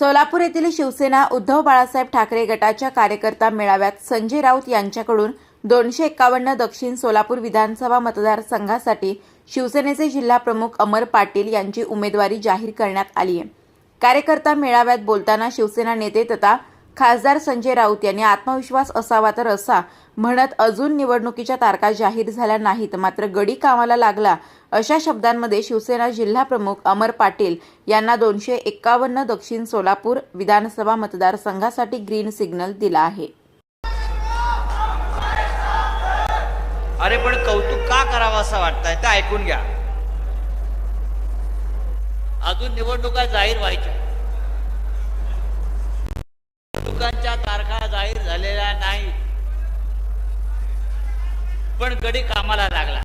सोलापूर येथील शिवसेना उद्धव बाळासाहेब ठाकरे गटाच्या कार्यकर्ता मेळाव्यात संजय राऊत यांच्याकडून दोनशे एक्कावन्न दक्षिण सोलापूर विधानसभा मतदारसंघासाठी शिवसेनेचे जिल्हा प्रमुख अमर पाटील यांची उमेदवारी जाहीर करण्यात आली आहे. कार्यकर्ता मेळाव्यात बोलताना शिवसेना नेते तथा खासदार संजय राऊत यांनी आत्मविश्वास असावा तर असा म्हणत अजून निवडणुकीच्या तारखा जाहीर झाल्या नाहीत. मात्र गडी कामाला लागला अशा शब्दांमध्ये शिवसेना जिल्हा प्रमुख अमर पाटील यांना दोनशे एक्कावन्न दक्षिण सोलापूर विधानसभा मतदारसंघासाठी ग्रीन सिग्नल दिला आहे. अरे पण कौतुक का करावं असं वाटतंय? ते ऐकून घ्या. अजून निवडणुका जाहीर व्हायच्या. निवडणुकांच्या तारखा जाहीर झालेल्या नाही पण गडी कामाला लागला.